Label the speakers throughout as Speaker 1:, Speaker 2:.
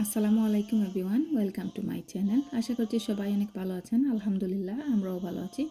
Speaker 1: আসসালামু আলাইকুম everyone, welcome to my channel. আশা করছি সবাই অনেক ভালো আছেন। আলহামদুলিল্লাহ, আমরাও ভালো আছি।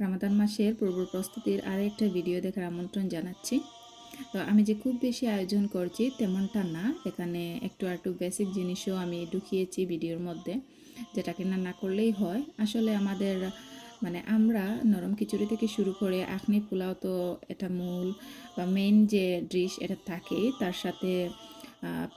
Speaker 1: রামাদান মাসের পূর্ব প্রস্তুতির আরও একটা ভিডিও দেখার আমন্ত্রণ জানাচ্ছি। তো আমি যে খুব বেশি আয়োজন করছি তেমনটা না। এখানে একটু একটু বেসিক জিনিসও আমি ঢুকিয়েছি ভিডিওর মধ্যে যেটা কিনা না করলেই হয়। আসলে আমাদের মানে আমরা নরম খিচুড়ি থেকে শুরু করে আখনি পোলাও তো এটা মূল বা মেইন যে ডিশ এটা থাকেই। তার সাথে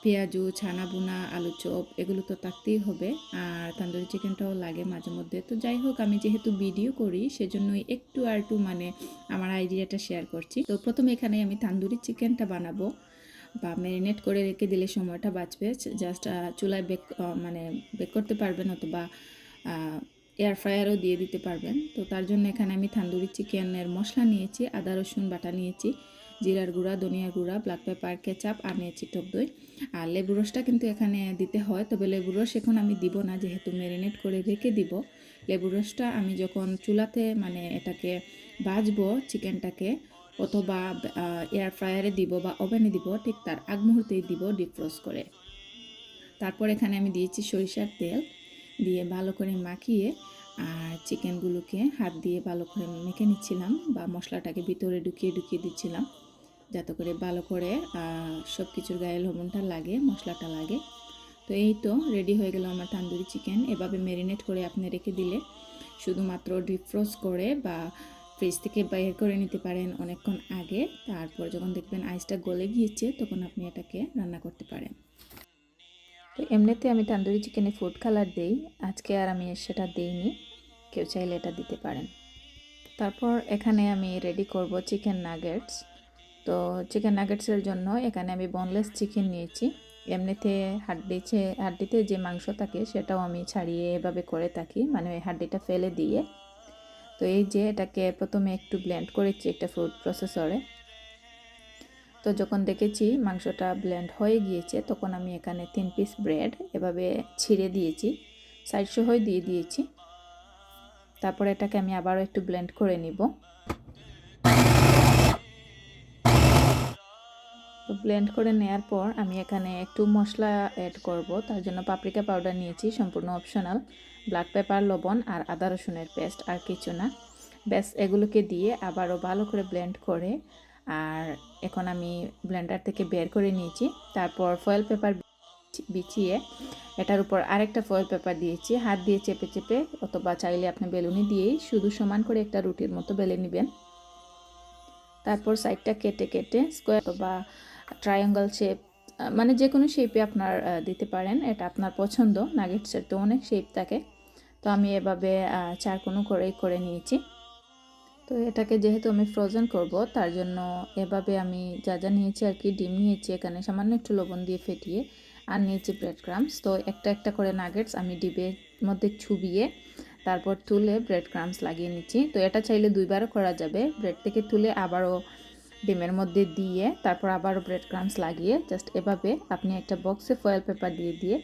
Speaker 1: পেঁয়াজু ছানা বুনা আলু চপ এগুলো তো থাকতেই হবে। আর তান্দুরি চিকেনটাও লাগে মাঝে মধ্যে। তো যাই হোক, আমি যেহেতু ভিডিও করি, সেজন্যই একটু আর একটু মানে আমার আইডিয়াটা শেয়ার করছি। তো প্রথমে এখানে আমি তান্দুরি চিকেনটা বানাবো। বা ম্যারিনেট করে রেখে দিলে সময়টা বাঁচবে। জাস্ট চুলায় বেক মানে বেক করতে পারবেন অথবা এয়ার ফ্রায়ারও দিয়ে দিতে পারবেন। তো তার জন্য এখানে আমি তান্দুরি চিকেনের মশলা নিয়েছি, আদা, রসুন বাটা নিয়েছি। জিরার গুঁড়া, ধনিয়ার গুঁড়া ব্ল্যাক পেপার কেচাপ আর নিয়েছি টক দই। আর লেবু রসটা কিন্তু এখানে দিতে হয়, তবে লেবু রস এখন আমি দিব না, যেহেতু ম্যারিনেট করে রেখে দিব। লেবু রসটা আমি যখন চুলাতে মানে এটাকে বাজবো চিকেনটাকে, অথবা এয়ার ফ্রায়ারে দিব বা ওভেনে দিব, ঠিক তার আগ মুহূর্তেই দিব ডিফ্রোজ করে। তারপর এখানে আমি দিয়েছি সরিষার তেল, দিয়ে ভালো করে মাখিয়ে, আর চিকেনগুলোকে হাত দিয়ে ভালো করে মেখে নিচ্ছিলাম বা মশলাটাকে ভিতরে ঢুকিয়ে ঢুকিয়ে দিচ্ছিলাম। যাতে করে ভালো করে সব কিছুর গায়ে লবণটা লাগে, মশলাটা লাগে। তো এই তো রেডি হয়ে গেল আমার তান্দুরি চিকেন এভাবে ম্যারিনেট করে আপনি রেখে দিলে শুধুমাত্র ডিফ্রোজ করে বা ফ্রিজ থেকে বাইর করে নিতে পারেন অনেকক্ষণ আগে। তারপর যখন দেখবেন আইসটা গলে গিয়েছে, তখন আপনি এটাকে রান্না করতে পারেন। তো এমনিতে আমি তান্দুরি চিকেনে ফুড কালার দেই। আজকে আর আমি সেটা দিইনি। কেউ চাইলে এটা দিতে পারেন। তারপর এখানে আমি রেডি করব চিকেন নাগেটস তো চিকেন নাগেটসের জন্য এখানে আমি বনলেস চিকেন নিয়েছি। এমনিতে হাড্ডিছে হাড্ডিতে যে মাংস থাকে সেটাও আমি ছাড়িয়ে এভাবে করে থাকি মানে ওই হাড্ডিটা ফেলে দিয়ে। তো এই যে এটাকে প্রথমে একটু ব্লেন্ড করেছি একটা ফুড প্রসেসরে তো যখন দেখেছি মাংসটা ব্লেন্ড হয়ে গিয়েছে, তখন আমি এখানে তিন পিস ব্রেড এভাবে ছিঁড়ে দিয়েছি সাইড সহই দিয়ে দিয়েছি। তারপরে এটাকে আমি আবারও একটু ব্লেন্ড করে নিব তো ব্লেন্ড করে নেওয়ার পর আমি এখানে একটু মশলা অ্যাড করব। তার জন্য পাপরিকা পাউডার নিয়েছি, সম্পূর্ণ অপশনাল ব্ল্যাক পেপার লবণ আর আদা রসুনের পেস্ট আর কিছু না। ব্যাস, এগুলোকে দিয়ে আবারও ভালো করে ব্লেন্ড করে আর এখন আমি ব্লেন্ডার থেকে বের করে নিয়েছি। তারপর ফয়েল পেপার বিছিয়ে এটার উপর আরেকটা ফয়েল পেপার দিয়েছি। হাত দিয়ে চেপে চেপে অথবা চাইলে আপনি বেলুনি দিয়েই শুধু সমান করে একটা রুটির মতো বেলে নেবেন। তারপর সাইডটা কেটে কেটে স্কোয়ার অথবা ট্রায়াঙ্গল শেপ মানে যে কোনো শেপে আপনার দিতে পারেন। এটা আপনার পছন্দ নাগেটসের তো অনেক শেপ থাকে। তো আমি এভাবে চার কোনো করেই করে নিয়েছি। তো এটাকে যেহেতু আমি ফ্রোজেন করব, তার জন্য এভাবে আমি যা যা নিয়েছি আর কি, ডিম নিয়েছি, এখানে সামান্য একটু লবণ দিয়ে ফেটিয়ে আর নিয়েছি ব্রেড ক্রামস তো একটা একটা করে নাগেটস আমি ডিবের মধ্যে ছুবিয়ে তারপর তুলে ব্রেড ক্রামস লাগিয়ে নিচ্ছি। তো এটা চাইলে দুইবারও করা যাবে। ব্রেড থেকে তুলে আবারও ডিমের মধ্যে দিয়ে তারপর আবারও ব্রেড ক্রামস লাগিয়ে জাস্ট এভাবে আপনি একটা বক্সে ফয়েল পেপার দিয়ে দিয়ে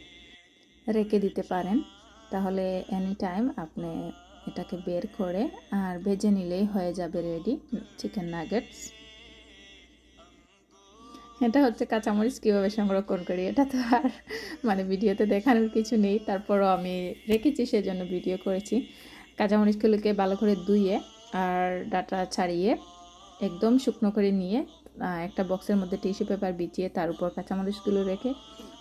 Speaker 1: রেখে দিতে পারেন। তাহলে এনি টাইম আপনি এটাকে বের করে আর ভেজে নিলেই হয়ে যাবে রেডি চিকেন নাগেটস এটা হচ্ছে কাঁচামরিচ কীভাবে সংরক্ষণ করি, এটা তো আর মানে ভিডিওতে দেখানোর কিছু নেই, তারপরও আমি রেখেছি সেজন্য ভিডিও করেছি। কাঁচামরিচগুলোকে ভালো করে ধুয়ে আর ডাটা ছাড়িয়ে একদম শুকনো করে নিয়ে একটা বক্সের মধ্যে টিস্যু পেপার বিছিয়ে তার উপর কাঁচামরিচগুলো রেখে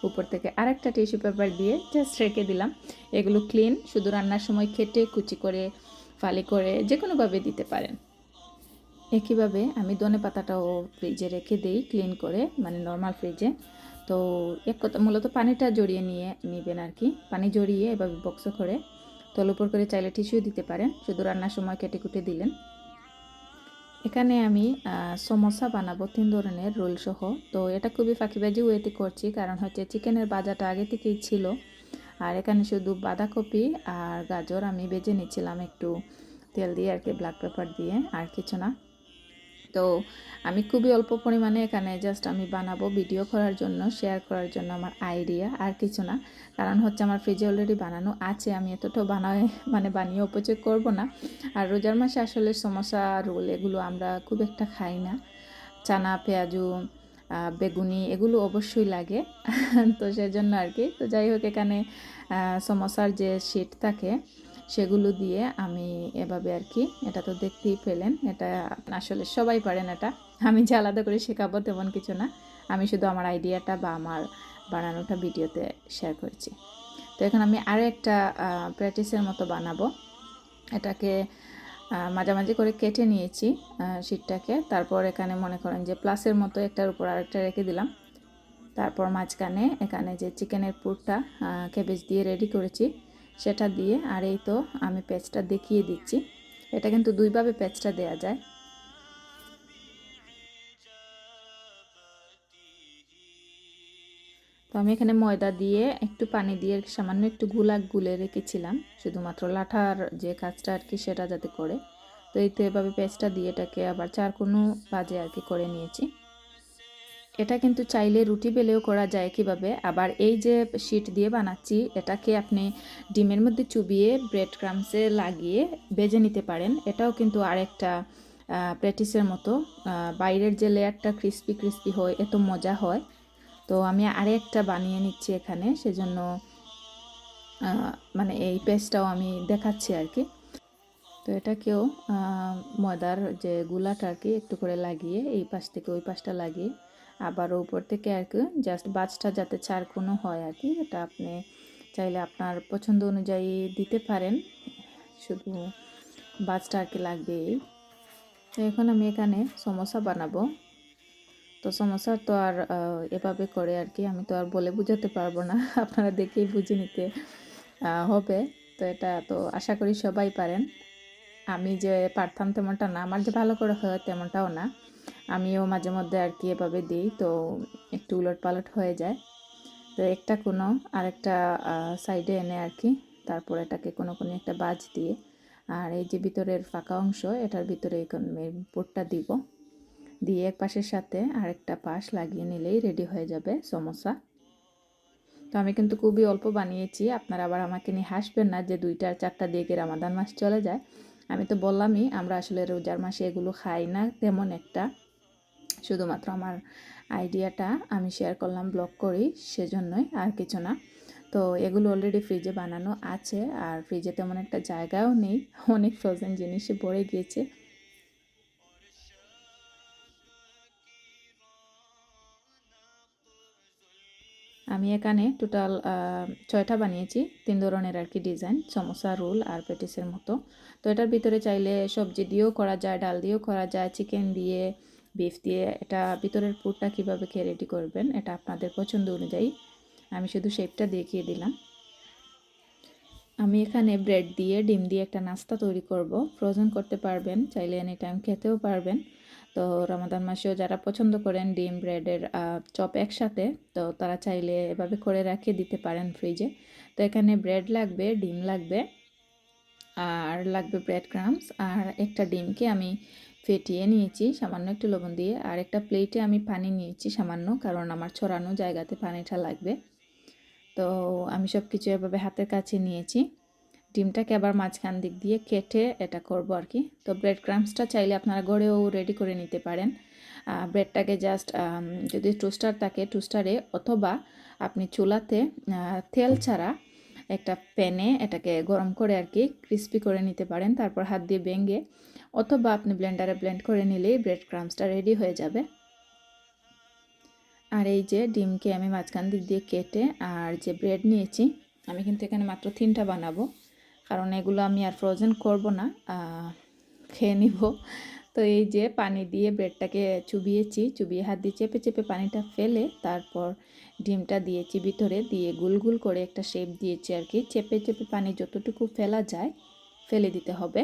Speaker 1: উপর থেকে আরেকটা টিস্যু পেপার দিয়ে জাস্ট রেখে দিলাম। এগুলো ক্লিন শুধু রান্নার সময় খেটে, কুচি করে, ফালি করে যে কোনোভাবে দিতে পারেন। একইভাবে আমি ধনে পাতাটাও ফ্রিজে রেখে দিই ক্লিন করে মানে নর্মাল ফ্রিজে তো এক কথা, মূলত পানিটা জড়িয়ে নিয়ে নেবেন আর কি। পানি জড়িয়ে এভাবে বক্সে করে তল উপর করে চাইলে টিস্যু দিতে পারেন। শুধু রান্নার সময় কেটে কুটে দিলেন। এখানে আমি সমোসা বানাবো তিন ধরনের রোল সহ। তো এটা খুবই ফাঁকিবাজি ওয়েতে করছি, কারণ হচ্ছে চিকেনের বাজাটা আগে থেকেই ছিল। আর এখানে শুধু বাঁধাকপি আর গাজর আমি বেজে নিচ্ছিলাম একটু তেল দিয়ে আর কি ব্ল্যাক পেপার দিয়ে আর কিছু না। তো আমি খুবই অল্প পরিমাণে এখানে জাস্ট আমি বানাবো ভিডিও করার জন্য শেয়ার করার জন্য আমার আইডিয়া আর কিছু না। কারণ হচ্ছে আমার ফ্রিজে অলরেডি বানানো আছে, আমি এতটাও বানায় মানে বানিয়ে উপযোগ করব না। আর রোজার মাসে আসলে সমস্যা রোল এগুলো আমরা খুব একটা খাই না। চানা, পেঁয়াজু বেগুনি এগুলো অবশ্যই লাগে। তো সেজন্য আর কি। তো যাই হোক, এখানে সমোসার যে শিট থাকে সেগুলো দিয়ে আমি এভাবে আর কি, এটা তো দেখতেই পেলেন, এটা আসলে সবাই পারেন এটা। আমি যে আলাদা করে শেখাবো তেমন কিছু না, আমি শুধু আমার আইডিয়াটা বা আমার বানানোটা ভিডিওতে শেয়ার করেছি। তো এখন আমি আরও একটা প্র্যাকটিসের মতো বানাবো। এটাকে মাঝামাঝি করে কেটে নিয়েছি শিটটাকে তারপর এখানে মনে করেন যে প্লাসের মতো একটার উপর আরেকটা রেখে দিলাম। তারপর মাঝখানে এখানে যে চিকেনের পুরটা কেবেজ দিয়ে রেডি করেছি। সেটা দিয়ে আর এই তো আমি পেঁচটা দেখিয়ে দিচ্ছি। এটা কিন্তু দুইভাবে পেঁচটা দেয়া যায়। তো আমি এখানে ময়দা দিয়ে একটু পানি দিয়ে সামান্য একটু গুলা গুলে রেখেছিলাম, শুধুমাত্র লাঠার যে কাজটা আর কি সেটা যাতে করে। তো এই তো এভাবে পেঁচটা দিয়ে এটাকে আবার চার কোনো বাজে আর কি করে নিয়েছি। এটা কিন্তু চাইলে রুটি বেলেও করা যায় কীভাবে? আবার এই যে শিট দিয়ে বানাচ্ছি, এটাকে আপনি ডিমের মধ্যে চুবিয়ে ব্রেড ক্রামসে লাগিয়ে বেজে নিতে পারেন। এটাও কিন্তু আরেকটা প্র্যাকটিসের মতো। বাইরের যে লেয়ারটা ক্রিস্পি ক্রিস্পি হয়, এত মজা হয়। তো আমি আরেকটা বানিয়ে নিচ্ছি এখানে, সেজন্য মানে এই পেস্টটাও আমি দেখাচ্ছি আর কি। তো এটাকেও ময়দার যে গুলাটা আর কি, একটু করে লাগিয়ে, এই পাশ থেকে ওই পাশটা লাগিয়ে আবার উপর থেকে আর কি জাস্ট বাজটা যাতে কোনো হয় আর কি, এটা আপনি চাইলে আপনার পছন্দ অনুযায়ী দিতে পারেন। শুধু বাজটা আর কি লাগবে তো এখন আমি এখানে সমোসা বানাবো। তো সমস্যা তো আর এভাবে করে আর কি, আমি তো আর বলে বোঝাতে পারব না, আপনারা দেখেই বুঝে নিতে হবে। তো এটা তো আশা করি সবাই পারেন। আমি যে পারতাম তেমনটা না, আমার যে ভালো করে হয় তেমনটাও না। আমিও মাঝে মধ্যে আর কি এভাবে দিই, তো একটু উলট পালট হয়ে যায়। তো একটা কোনো আরেকটা সাইডে এনে আর কি, তারপর এটাকে কোনো কোনো একটা বাজ দিয়ে, আর এই যে ভিতরের ফাঁকা অংশ, এটার ভিতরে পুরটা দিব। দিয়ে এক পাশের সাথে আরেকটা পাশ লাগিয়ে নিলেই রেডি হয়ে যাবে সমোসা। তো আমি কিন্তু খুবই অল্প বানিয়েছি, আপনারা আবার আমাকে নিয়ে হাসবেন না যে দুইটা আর চারটা দিয়ে রামাদান মাস চলে যায়। আমি তো বললামই, আমরা আসলে রোজার মাসে এগুলো খাই না তেমন একটা। শুধুমাত্র আমার আইডিয়াটা আমি শেয়ার করলাম, ব্লগ করি, সেজন্যই আর কিছু না। তো এগুলো অলরেডি ফ্রিজে বানানো আছে, আর ফ্রিজে তেমন একটা জায়গাও নেই, অনেক ফ্রোজেন জিনিসে ভরে গিয়েছে। আমি এখানে টোটাল ছয়টা বানিয়েছি। তিন ধরনের আর কি ডিজাইন সমোসা, রোল আর পেটিসের মতো। তো এটার ভিতরে চাইলে সবজি দিয়েও করা যায়, ডাল দিয়েও করা যায় চিকেন দিয়ে বিফ দিয়ে, এটা ভিতরের পুরটা কীভাবে খেয়ে রেডি করবেন এটা আপনাদের পছন্দ অনুযায়ী আমি শুধু শেপটা দেখিয়ে দিলাম। আমি এখানে ব্রেড দিয়ে, ডিম দিয়ে একটা নাস্তা তৈরি করব। ফ্রোজেন করতে পারবেন, চাইলে এনি টাইম খেতেও পারবেন। তো রমাদান মাসেও যারা পছন্দ করেন ডিম, ব্রেডের চপ একসাথে, তো তারা চাইলে এভাবে করে রেখে দিতে পারেন ফ্রিজে তো এখানে ব্রেড লাগবে, ডিম লাগবে, আর লাগবে ব্রেড ক্রামস আর একটা ডিমকে আমি ফেটিয়ে নিয়েছি, সামান্য একটু লবণ দিয়ে, আর একটা প্লেটে আমি পানি নিয়েছি সামান্য, কারণ আমার ছড়ানো জায়গাতে পানিটা লাগবে। তো আমি সব কিছু এভাবে হাতের কাছে নিয়েছি। ডিমটাকে আবার মাঝখান দিক দিয়ে কেটে এটা করব আর কি। তো ব্রেড ক্রামসটা চাইলে আপনারা ঘরেও রেডি করে নিতে পারেন। ব্রেডটাকে জাস্ট যদি টোস্টার থাকে টোস্টারে অথবা আপনি চুলাতে তেল ছাড়া একটা প্যানে এটাকে গরম করে আর কি ক্রিস্পি করে নিতে পারেন। তারপর হাত দিয়ে ভেঙে অথবা আপনি ব্লেন্ডারে ব্লেন্ড করে নিলেই ব্রেড ক্রামসটা রেডি হয়ে যাবে। আর এই যে ডিমকে আমি মাঝখান দিক দিয়ে কেটে আর যে ব্রেড নিয়েছি, আমি কিন্তু এখানে মাত্র তিনটা বানাবো। কারণ এগুলো আমি আর ফ্রোজেন করব না খেয়ে নিব। তো এই যে পানি দিয়ে ব্রেডটাকে চুবিয়েছি, চুবিয়ে হাত দিয়ে চেপে চেপে পানিটা ফেলে তারপর ডিমটা দিয়েছি ভিতরে, দিয়ে গুল গুল করে একটা শেপ দিয়েছি আর কি। চেপে চেপে পানি যতটুকু ফেলা যায়, ফেলে দিতে হবে।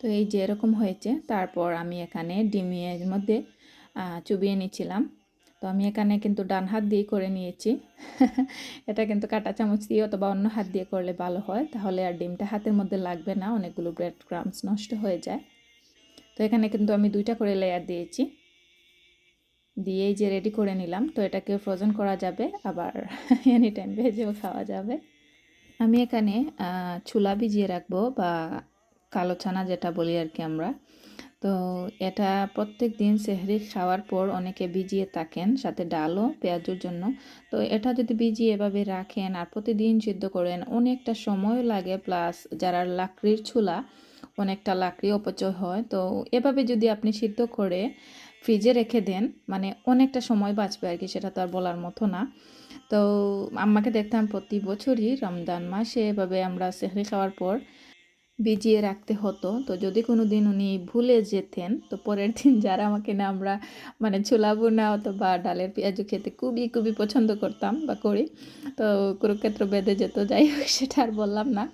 Speaker 1: তো এই যে এরকম হয়েছে, তারপর আমি এখানে ডিমের মধ্যে চুবিয়ে নিচ্ছিলাম তো আমি এখানে কিন্তু ডান হাত দিয়ে করে নিয়েছি। এটা কিন্তু কাটা চামচ দিয়ে অথবা অন্য হাত দিয়ে করলে ভালো হয়। তাহলে আর ডিমটা হাতের মধ্যে লাগবে না, অনেকগুলো ব্রেড ক্রামস নষ্ট হয়ে যায়। তো এখানে কিন্তু আমি দুইটা করে লেয়ার দিয়েছি। দিয়েই যে রেডি করে নিলাম। তো এটাকে ফ্রোজেন করা যাবে, আবার এনি টাইম ভেজেও খাওয়া যাবে। আমি এখানে ছোলা ভিজিয়ে রাখব বা কালো ছানা যেটা বলি আর কি আমরা। তো এটা প্রত্যেক দিন সেহরি খাওয়ার পর অনেকে ভিজিয়ে থাকেন, সাথে ডালও, পেঁয়াজের জন্য। তো এটা যদি ভিজিয়ে এভাবে রাখেন আর প্রতিদিন সিদ্ধ করেন, অনেকটা সময় লাগে। প্লাস যারা লাকড়ির চুলা, অনেকটা লাকড়ি অপচয় হয়। তো এভাবে যদি আপনি সিদ্ধ করে ফ্রিজে রেখে দেন মানে অনেকটা সময় বাঁচবে আর কি, সেটা তো আর বলার মতো না। তো আম্মাকে দেখতাম প্রতি বছরই রমজান মাসে এভাবে আমরা সেহরি খাওয়ার পর ভিজিয়ে রাখতে হতো। তো যদি কোনো দিন উনি ভুলে যেতেন, তো পরের দিন যারা আমাকে না আমরা মানে ছোলা বোনা অথবা ডালের পেঁয়াজু খেতে খুবই খুবই পছন্দ করতাম বা করি, তো কুরুক্ষেত্র বেঁধে যেত, যাই হোক, সেটা আর বললাম না।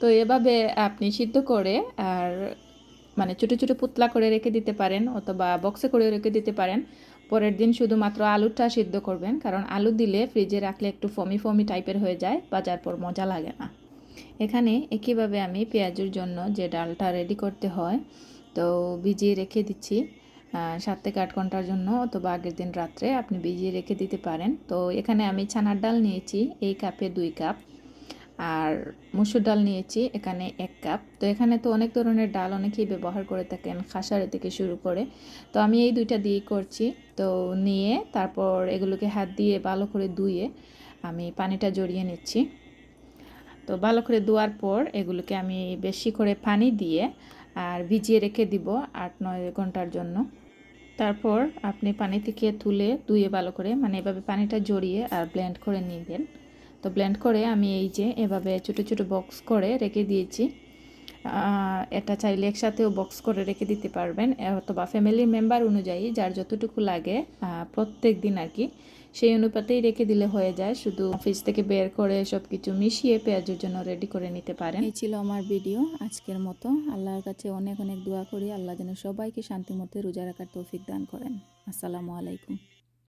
Speaker 1: তো এভাবে আপনি সিদ্ধ করে আর মানে ছোটো ছোটো পুতলা করে রেখে দিতে পারেন অথবা বক্সে করে রেখে দিতে পারেন। পরের দিন শুধুমাত্র আলুটা সিদ্ধ করবেন, কারণ আলু দিলে ফ্রিজে রাখলে একটু ফমি ফমি টাইপের হয়ে যায়, বাজার পর মজা লাগে না। এখানে একইভাবে আমি পেঁয়াজের জন্য যে ডালটা রেডি করতে হয়, তো ভিজিয়ে রেখে দিচ্ছি। সাত থেকে আট ঘণ্টার জন্য অথবা আগের দিন রাত্রে আপনি ভিজিয়ে রেখে দিতে পারেন। তো এখানে আমি ছানার ডাল নিয়েছি, এই কাপে দুই কাপ। আর মুসুর ডাল নিয়েছি, এখানে এক কাপ। তো এখানে তো অনেক ধরনের ডাল অনেকেই ব্যবহার করে থাকেন, খাসারে থেকে শুরু করে। তো আমি এই দুইটা দিয়েই করছি। তো নিয়ে তারপর এগুলোকে হাত দিয়ে ভালো করে ধুয়ে আমি পানিটা জড়িয়ে নিচ্ছি। তো ভালো করে ধোয়ার পর এগুলোকে আমি বেশি করে পানি দিয়ে আর ভিজিয়ে রেখে দিব আট নয় ঘণ্টার জন্য। তারপর আপনি পানি থেকে তুলে ধুয়ে ভালো করে মানে এভাবে পানিটা জড়িয়ে আর ব্লেন্ড করে নেবেন। তো ব্লেন্ড করে আমি এই যে এভাবে ছোটো ছোটো বক্স করে রেখে দিয়েছি। এটা চাইলে একসাথেও বক্স করে রেখে দিতে পারবেন, অথবা ফ্যামিলির মেম্বার অনুযায়ী যার যতটুকু লাগে প্রত্যেক দিন আর কি সেই অনুপাতেই রেখে দিলে হয়ে যায়। শুধু ফ্রিজ থেকে বের করে সব কিছু মিশিয়ে পেঁয়াজের জন্য রেডি করে নিতে পারেন। এই ছিল আমার ভিডিও আজকের মতো। আল্লাহর কাছে অনেক অনেক দোয়া করি। আল্লাহ যেন সবাইকে শান্তি মতে রোজা রাখার তৌফিক দান করেন। আসসালামু আলাইকুম।